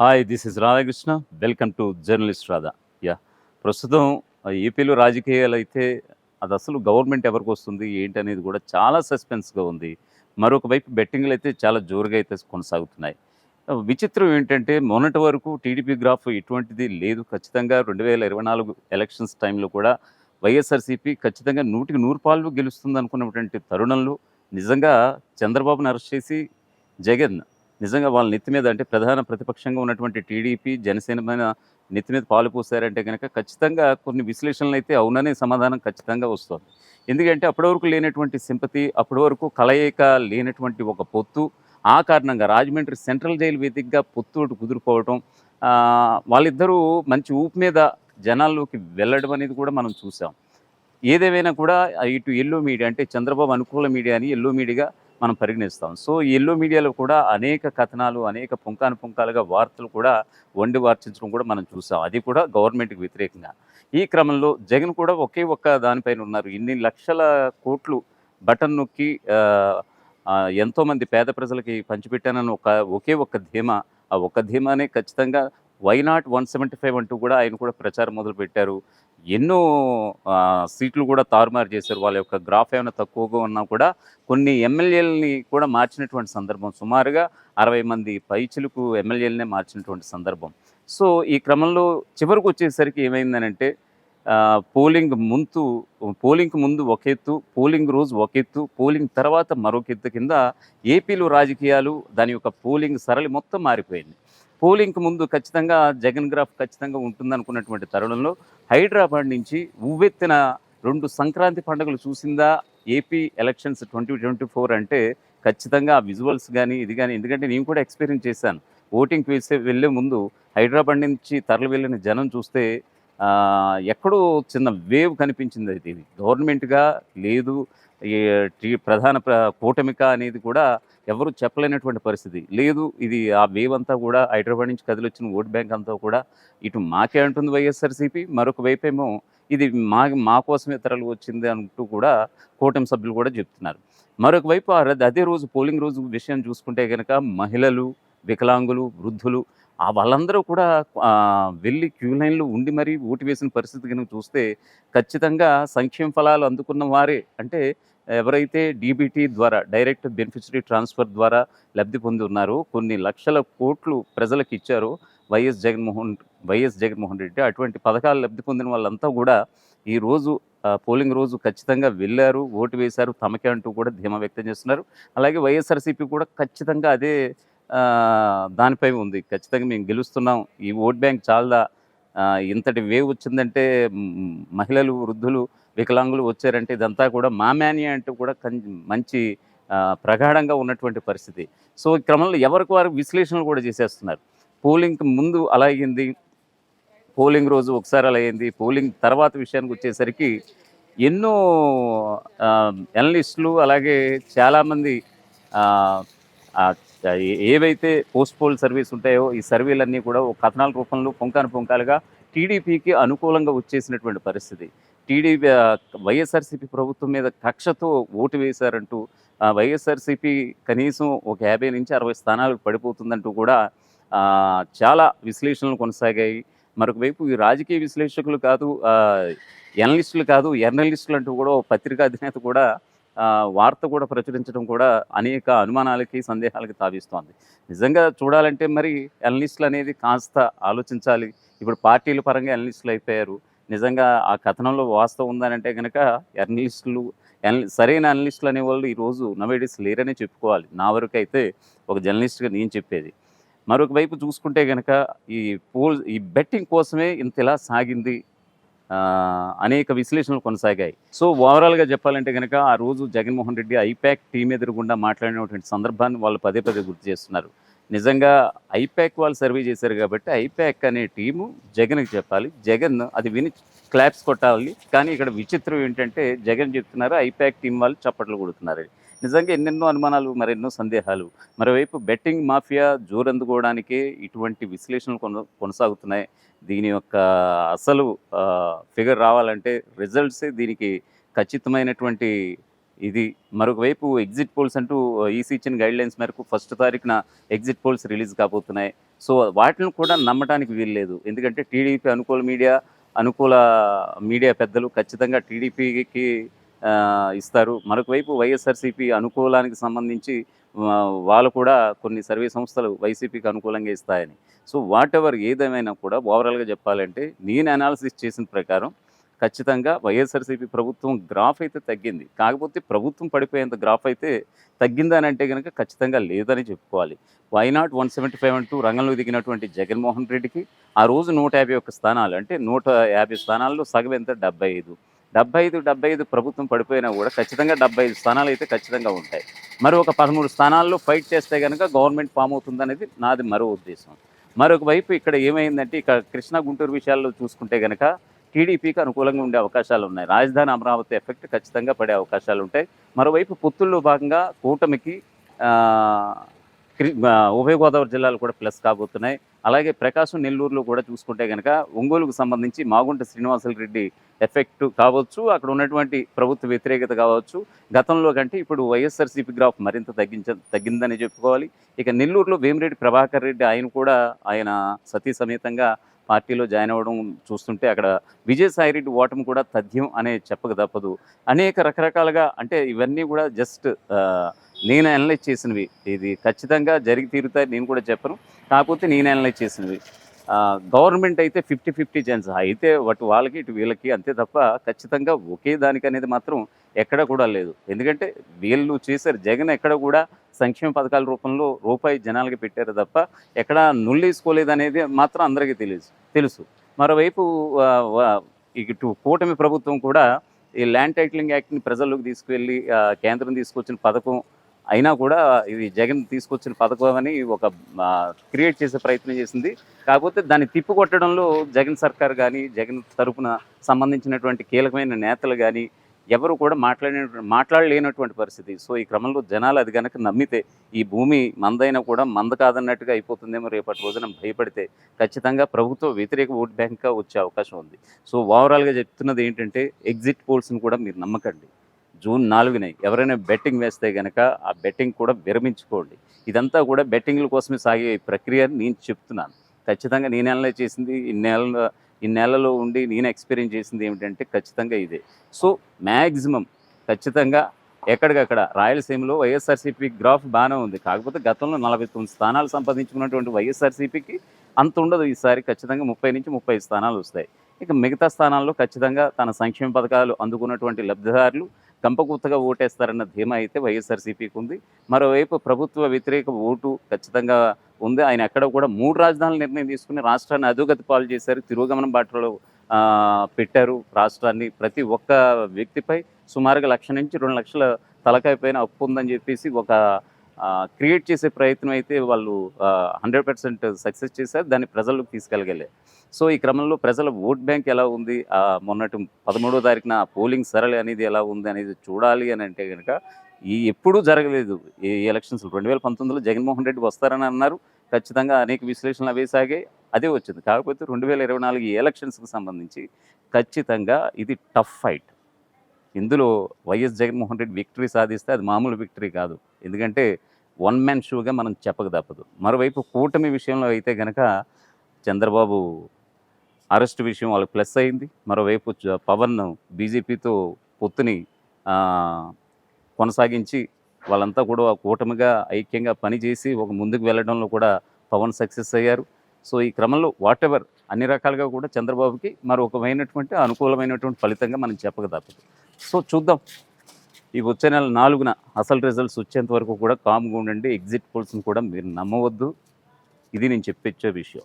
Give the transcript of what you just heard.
Hi this is Radhakrishna welcome to journalist Radha yeah ప్రస్తుతం ఏపీలో రాజకీయాలు అయితే అది అసలు గవర్నమెంట్ ఎవరికి వస్తుంది ఏంటి అనేది కూడా చాలా సస్పెన్స్గా ఉంది. మరొక వైపు బెట్టింగ్లు అయితే చాలా జోరుగా అయితే కొనసాగుతున్నాయి. విచిత్రం ఏంటంటే మొన్నటి వరకు టీడీపీ గ్రాఫ్ ఎటువంటిది లేదు. ఖచ్చితంగా రెండు వేల ఇరవై నాలుగు ఎలక్షన్స్ టైంలో కూడా వైఎస్ఆర్సీపీ ఖచ్చితంగా నూటికి నూరు పాలు గెలుస్తుంది అనుకున్నటువంటి తరుణంలో నిజంగా చంద్రబాబును అరెస్ట్ చేసి జగన్ నిజంగా వాళ్ళ నెత్తి మీద అంటే ప్రధాన ప్రతిపక్షంగా ఉన్నటువంటి టీడీపీ జనసేన మీద నెత్తి మీద పాలు పోసారంటే కనుక ఖచ్చితంగా కొన్ని విశ్లేషణలు అయితే అవుననే సమాధానం ఖచ్చితంగా వస్తుంది. ఎందుకంటే అప్పటి వరకు లేనటువంటి సింపతి అప్పటి వరకు కలయిక లేనటువంటి ఒక పొత్తు ఆ కారణంగా రాజమండ్రి సెంట్రల్ జైలు వేదికగా పొత్తు కుదిరిపోవటం వాళ్ళిద్దరూ మంచి ఊపు మీద జనాల్లోకి వెళ్ళడం అనేది కూడా మనం చూసాం. ఏదేమైనా కూడా ఇటు ఎల్లో మీడియా అంటే చంద్రబాబు అనుకూల మీడియా అని ఎల్లో మీడియాగా మనం పరిగణిస్తాం. సో ఎల్లో మీడియాలో కూడా అనేక కథనాలు అనేక పుంకాను పుంకాలుగా వార్తలు కూడా వండి వార్చించడం కూడా మనం చూసాం. అది కూడా గవర్నమెంట్కి వ్యతిరేకంగా. ఈ క్రమంలో జగన్ కూడా ఒకే ఒక్క దానిపైన ఉన్నారు. ఇన్ని లక్షల కోట్లు బటన్ నొక్కి ఎంతోమంది పేద ప్రజలకి పంచిపెట్టానని ఒక ఒకే ఒక్క ధీమా. ఆ ఒక్క ధీమానే ఖచ్చితంగా why not one seventy five అంటూ కూడా ఆయన కూడా ప్రచారం మొదలుపెట్టారు. ఎన్నో సీట్లు కూడా తారుమారు చేశారు. వాళ్ళ యొక్క గ్రాఫ్ ఏమైనా తక్కువగా ఉన్నా కూడా కొన్ని ఎమ్మెల్యేలని కూడా మార్చినటువంటి సందర్భం. సుమారుగా అరవై మంది పైచులకు ఎమ్మెల్యేలనే మార్చినటువంటి సందర్భం. సో ఈ క్రమంలో చివరికి వచ్చేసరికి ఏమైందనంటే పోలింగ్ ముందు పోలింగ్ ముందు ఒక ఎత్తు పోలింగ్ రోజు ఒక ఎత్తు పోలింగ్ తర్వాత మరొక ఎత్తు కింద ఏపీలో రాజకీయాలు దాని యొక్క పోలింగ్ సరళి మొత్తం మారిపోయింది. పోలింగ్కి ముందు ఖచ్చితంగా జగన్ గ్రాఫ్ ఖచ్చితంగా ఉంటుందనుకున్నటువంటి తరుణంలో హైదరాబాద్ నుంచి ఉవ్వెత్తిన రెండు సంక్రాంతి పండుగలు చూసిందా? AP elections twenty twenty four అంటే ఖచ్చితంగా ఆ విజువల్స్ కానీ ఇది కానీ ఎందుకంటే నేను కూడా ఎక్స్పీరియన్స్ చేశాను. ఓటింగ్ వేసే వెళ్ళే ముందు హైదరాబాద్ నుంచి తరలి వెళ్ళిన జనం చూస్తే ఎక్కడో చిన్న వేవ్ కనిపించింది అయితే ఇది గవర్నమెంట్గా లేదు ఈ ప్రధాన కూటమిక అనేది కూడా ఎవరు చెప్పలేనటువంటి పరిస్థితి. లేదు ఇది ఆ వేవ్ అంతా కూడా హైదరాబాద్ నుంచి కదిలొచ్చిన ఓట్ బ్యాంక్ అంతా కూడా ఇటు మాకే అంటుంది వైఎస్ఆర్సీపీ మరొక వైపు ఏమో ఇది మా మా కోసమే తరలి వచ్చింది అంటూ కూడా కూటమి సభ్యులు కూడా చెప్తున్నారు. మరొక వైపు ఆ రద్ద- అదే రోజు పోలింగ్ రోజు విషయం చూసుకుంటే కనుక మహిళలు వికలాంగులు వృద్ధులు ఆ వాళ్ళందరూ కూడా వెళ్ళి క్యూ లైన్లో ఉండి మరీ ఓటు వేసిన పరిస్థితి కనుక చూస్తే ఖచ్చితంగా సంక్షేమ ఫలాలు అందుకున్న వారే. అంటే ఎవరైతే డీబీటీ ద్వారా డైరెక్ట్ బెనిఫిషరీ ట్రాన్స్ఫర్ ద్వారా లబ్ధి పొంది ఉన్నారో కొన్ని లక్షల కోట్లు ప్రజలకు ఇచ్చారో వైఎస్ జగన్మోహన్ వైఎస్ జగన్మోహన్ రెడ్డి అటువంటి పథకాలు లబ్ధి పొందిన వాళ్ళంతా కూడా ఈ రోజు పోలింగ్ రోజు ఖచ్చితంగా వెళ్ళారు ఓటు వేశారు తమకే అంటూ కూడా ధీమా వ్యక్తం చేస్తున్నారు. అలాగే వైఎస్ఆర్సీపీ కూడా ఖచ్చితంగా అదే దానిపై ఉంది. ఖచ్చితంగా మేము గెలుస్తున్నాం. ఈ ఓట్ బ్యాంక్ చాలా ఇంతటి వేవ్ వచ్చిందంటే మహిళలు వృద్ధులు వికలాంగులు వచ్చారంటే ఇదంతా కూడా మా మేనియా అంటూ కూడా మంచి ప్రగాఢంగా ఉన్నటువంటి పరిస్థితి. సో ఈ క్రమంలో ఎవరికి వారు విశ్లేషణలు కూడా చేసేస్తున్నారు? పోలింగ్కి ముందు అలా అయింది పోలింగ్ రోజు ఒకసారి అలా అయింది పోలింగ్ తర్వాత విషయానికి వచ్చేసరికి ఎన్నో ఎనలిస్టులు అలాగే చాలామంది ఏవైతే పోస్ట్ పోల్ సర్వీస్ ఉంటాయో ఈ సర్వేలన్నీ కూడా ఒక కథనాల రూపంలో పొంకాను పొంకాలుగా టీడీపీకి అనుకూలంగా వచ్చేసినటువంటి పరిస్థితి. టీడీపీ వైఎస్ఆర్సీపీ ప్రభుత్వం మీద కక్షతో ఓటు వేశారంటూ వైఎస్ఆర్సీపీ కనీసం ఒక యాభై నుంచి అరవై స్థానాలకు పడిపోతుందంటూ కూడా చాలా విశ్లేషణలు కొనసాగాయి. మరొక వైపు ఈ రాజకీయ విశ్లేషకులు కాదు ఎనలిస్టులు కాదు ఎర్నలిస్టులు అంటూ కూడా పత్రికా అధినేత కూడా వార్త కూడా ప్రచురించడం కూడా అనేక అనుమానాలకి సందేహాలకి తావిస్తోంది. నిజంగా చూడాలంటే మరి ఎనలిస్టులు అనేది కాస్త ఆలోచించాలి. ఇప్పుడు పార్టీల పరంగా ఎనలిస్టులు అయిపోయారు. నిజంగా ఆ కథనంలో వాస్తవం ఉందనంటే కనుక ఎర్నలిస్టులు సరైన అనలిస్టులు అనేవాళ్ళు ఈరోజు నవేడీస్ లేరనే చెప్పుకోవాలి. నా వరకు అయితే ఒక జర్నలిస్ట్గా నేను చెప్పేది. మరొక వైపు చూసుకుంటే కనుక ఈ పోల్ ఈ బెట్టింగ్ కోసమే ఇంత ఇలా సాగింది. అనేక విశ్లేషణలు కొనసాగాయి. సో ఓవరాల్గా చెప్పాలంటే కనుక ఆ రోజు జగన్మోహన్ రెడ్డి ఐపాక్ టీం ఎదురుగుండా మాట్లాడినటువంటి సందర్భాన్ని వాళ్ళు పదే పదే గుర్తు చేస్తున్నారు. నిజంగా ఐపాక్ వాళ్ళు సర్వే చేశారు కాబట్టి ఐపాక్ అనే టీము జగన్కి చెప్పాలి. జగన్ అది విని క్లాప్స్ కొట్టాలి. కానీ ఇక్కడ విచిత్రం ఏంటంటే జగన్ చెప్తున్నారు ఐపాక్ టీం వాళ్ళు చప్పట్లు కొడుతున్నారు. నిజంగా ఎన్నెన్నో అనుమానాలు మరెన్నో సందేహాలు. మరోవైపు బెట్టింగ్ మాఫియా జోరందుకోవడానికే ఇటువంటి విశ్లేషణలు కొన కొనసాగుతున్నాయి. దీని యొక్క అసలు ఫిగర్ రావాలంటే రిజల్ట్సే దీనికి ఖచ్చితమైనటువంటి ఇది మరొక వైపు ఎగ్జిట్ పోల్స్ అంటూ ఈసీ ఇచ్చిన గైడ్ లైన్స్ మేరకు ఫస్ట్ తారీఖున ఎగ్జిట్ పోల్స్ రిలీజ్ కాబోతున్నాయి. సో వాటిని కూడా నమ్మటానికి వీల్లేదు. ఎందుకంటే టీడీపీ అనుకూల మీడియా అనుకూల మీడియా పెద్దలు ఖచ్చితంగా టీడీపీకి ఇస్తారు. మరొకవైపు వైఎస్ఆర్సీపీ అనుకూలానికి సంబంధించి వాళ్ళు కూడా కొన్ని సర్వే సంస్థలు వైసీపీకి అనుకూలంగా ఇస్తాయని. సో వాట్ ఎవర్ ఏదేమైనా కూడా ఓవరాల్గా చెప్పాలంటే నేను అనాలిసిస్ చేసిన ప్రకారం ఖచ్చితంగా వైఎస్ఆర్సీపీ ప్రభుత్వం గ్రాఫ్ అయితే తగ్గింది. కాకపోతే ప్రభుత్వం పడిపోయేంత గ్రాఫ్ అయితే తగ్గిందని అంటే కనుక ఖచ్చితంగా లేదని చెప్పుకోవాలి. వైనాట్ వన్ సెవెంటీ ఫైవ్ అంటూ రంగంలో దిగినటువంటి జగన్మోహన్ రెడ్డికి ఆ రోజు నూట యాభై ఒక్క స్థానాలు అంటే నూట యాభై స్థానాల్లో సగం ఎంత? డెబ్బై ఐదు. డెబ్బై ఐదు డెబ్బై ఐదు ప్రభుత్వం పడిపోయినా కూడా ఖచ్చితంగా డెబ్బై ఐదు స్థానాలు అయితే ఖచ్చితంగా ఉంటాయి. మరి ఒక పదమూడు స్థానాల్లో ఫైట్ చేస్తే కనుక గవర్నమెంట్ ఫామ్ అవుతుందనేది నాది మరో ఉద్దేశం. మరొక వైపు ఇక్కడ ఏమైందంటే ఇక్కడ కృష్ణా గుంటూరు విషయాల్లో చూసుకుంటే కనుక టీడీపీకి అనుకూలంగా ఉండే అవకాశాలు ఉన్నాయి. రాజధాని అమరావతి ఎఫెక్ట్ ఖచ్చితంగా పడే అవకాశాలు ఉంటాయి. మరోవైపు పొత్తుల్లో భాగంగా కూటమికి క్రి- ఉభయ గోదావరి జిల్లాలు కూడా ప్లస్ కాబోతున్నాయి. అలాగే ప్రకాశం నెల్లూరులో కూడా చూసుకుంటే కనుక ఒంగోలుకు సంబంధించి మాగుంట శ్రీనివాసులు రెడ్డి ఎఫెక్ట్ కావచ్చు అక్కడ ఉన్నటువంటి ప్రభుత్వ వ్యతిరేకత కావచ్చు. గతంలో కంటే ఇప్పుడు వైఎస్ఆర్సీపీ గ్రాఫ్ మరింత తగ్గించ తగ్గిందని చెప్పుకోవాలి. ఇక నెల్లూరులో వేమిరెడ్డి ప్రభాకర్ రెడ్డి ఆయన కూడా ఆయన సతీ సమేతంగా పార్టీలో జాయిన్ అవ్వడం చూస్తుంటే అక్కడ విజయసాయిరెడ్డి ఓటమి కూడా తథ్యం అనే చెప్పక తప్పదు. అనేక రకరకాలుగా అంటే ఇవన్నీ కూడా జస్ట్ నేను అనలైజ్ చేసినవి. ఇది ఖచ్చితంగా జరిగి తీరుతాయి నేను కూడా చెప్పను. కాకపోతే నేను అనలైజ్ చేసినవి. గవర్నమెంట్ అయితే ఫిఫ్టీ ఫిఫ్టీ ఛాన్స్ అయితే వాటి వాళ్ళకి ఇటు వీళ్ళకి అంతే తప్ప ఖచ్చితంగా ఒకే దానికి అనేది మాత్రం ఎక్కడ కూడా లేదు. ఎందుకంటే వీళ్ళు చేశారు జగన్ ఎక్కడ కూడా సంక్షేమ పథకాల రూపంలో రూపాయి జనాలకి పెట్టారు తప్ప ఎక్కడ నుల్లేసుకోలేదు అనేది మాత్రం అందరికీ తెలుసు తెలుసు. మరోవైపు ఇటు కూటమి ప్రభుత్వం కూడా ఈ ల్యాండ్ టైటిలింగ్ యాక్ట్ని ప్రజల్లోకి తీసుకువెళ్ళి కేంద్రం తీసుకొచ్చిన పథకం అయినా కూడా ఇది జగన్ తీసుకొచ్చిన పథకం అని ఒక క్రియేట్ చేసే ప్రయత్నం చేసింది. కాకపోతే దాన్ని తిప్పికొట్టడంలో జగన్ సర్కార్ కానీ జగన్ తరపున సంబంధించినటువంటి కీలకమైన నేతలు కానీ ఎవరు కూడా మాట్లాడిన మాట్లాడలేనటువంటి పరిస్థితి. సో ఈ క్రమంలో జనాలు అది కనుక నమ్మితే ఈ భూమి మందైనా కూడా మంద కాదన్నట్టుగా అయిపోతుందేమో రేపటి రోజున భయపడితే ఖచ్చితంగా ప్రభుత్వ వ్యతిరేక ఓట్ బ్యాంక్గా వచ్చే అవకాశం ఉంది. సో ఓవరాల్గా చెప్తున్నది ఏంటంటే ఎగ్జిట్ పోల్స్ని కూడా మీరు నమ్మకండి. జూన్ నాలుగుని ఎవరైనా బెట్టింగ్ వేస్తే కనుక ఆ బెట్టింగ్ కూడా విరమించుకోండి. ఇదంతా కూడా బెట్టింగ్ల కోసమే సాగే ప్రక్రియ నేను చెప్తున్నాను. ఖచ్చితంగా నేను నెలలో చేసింది ఈ ఇన్నేళ్ళలో ఉండి నేను ఎక్స్పీరియన్స్ చేసింది ఏమిటంటే ఖచ్చితంగా ఇదే. సో మ్యాక్సిమం ఖచ్చితంగా ఎక్కడికక్కడ రాయలసీమలో వైఎస్ఆర్సీపీ గ్రాఫ్ బాగానే ఉంది. కాకపోతే గతంలో నలభై తొమ్మిది స్థానాలు సంపాదించుకున్నటువంటి వైఎస్ఆర్సీపీకి అంత ఉండదు. ఈసారి ఖచ్చితంగా ముప్పై నుంచి ముప్పై స్థానాలు వస్తాయి. ఇక మిగతా స్థానాల్లో ఖచ్చితంగా తన సంక్షేమ పథకాలు అందుకున్నటువంటి లబ్ధిదారులు కంపకూతగా ఓటేస్తారన్న ధీమా అయితే వైఎస్ఆర్సీపీకి ఉంది మరోవైపు ప్రభుత్వ వ్యతిరేక ఓటు ఖచ్చితంగా ఉంది. ఆయన ఎక్కడ కూడా మూడు రాజధానుల నిర్ణయం తీసుకుని రాష్ట్రాన్ని అధోగతి పాలు చేశారు. తిరోగమనం బాటలో పెట్టారు రాష్ట్రాన్ని ప్రతి ఒక్క వ్యక్తిపై సుమారుగా లక్ష నుంచి రెండు లక్షల తలకాయ పైన అప్పు ఉందని చెప్పేసి ఒక క్రియేట్ చేసే ప్రయత్నం అయితే వాళ్ళు హండ్రెడ్ పర్సెంట్ సక్సెస్ చేశారు. దాన్ని ప్రజలకు తీసుకెళ్ళగలే. సో ఈ క్రమంలో ప్రజల ఓట్ బ్యాంక్ ఎలా ఉంది? మొన్నటి పదమూడో తారీఖున పోలింగ్ సరళి అనేది ఎలా ఉంది అనేది చూడాలి అని అంటే కనుక ఈ ఎప్పుడూ జరగలేదు. ఈ ఎలక్షన్స్ రెండు వేల పంతొమ్మిదిలో జగన్మోహన్ రెడ్డి వస్తారని అన్నారు. ఖచ్చితంగా అనేక విశ్లేషణలు అవే సాగాయి అదే వచ్చింది. కాకపోతే రెండు వేల ఇరవై నాలుగు ఎలక్షన్స్కి సంబంధించి ఖచ్చితంగా ఇది టఫ్ ఫైట్ ఇందులో వైఎస్ జగన్మోహన్ రెడ్డి విక్టరీ సాధిస్తే అది మామూలు విక్టరీ కాదు. ఎందుకంటే వన్ మ్యాన్ షోగా మనం చెప్పక తప్పదు. మరోవైపు కూటమి విషయంలో అయితే కనుక చంద్రబాబు అరెస్ట్ విషయం వాళ్ళకి ప్లస్ అయింది. మరోవైపు పవన్ బీజేపీతో పొత్తుని కొనసాగించి వాళ్ళంతా కూడా కూటమిగా ఐక్యంగా పనిచేసి ఒక ముందుకు వెళ్ళడంలో కూడా పవన్ సక్సెస్ అయ్యారు. సో ఈ క్రమంలో వాట్ ఎవర్ అన్ని రకాలుగా కూడా చంద్రబాబుకి మరొకమైనటువంటి అనుకూలమైనటువంటి ఫలితంగా మనం చెప్పక తప్పదు. సో చూద్దాం. ఈ వచ్చే నెల నాలుగున అసలు రిజల్ట్స్ వచ్చేంత వరకు కూడా కామ్గా ఉండండి. ఎగ్జిట్ పోల్స్ని కూడా మీరు నమ్మవద్దు. ఇది నేను చెప్పొచ్చే విషయం.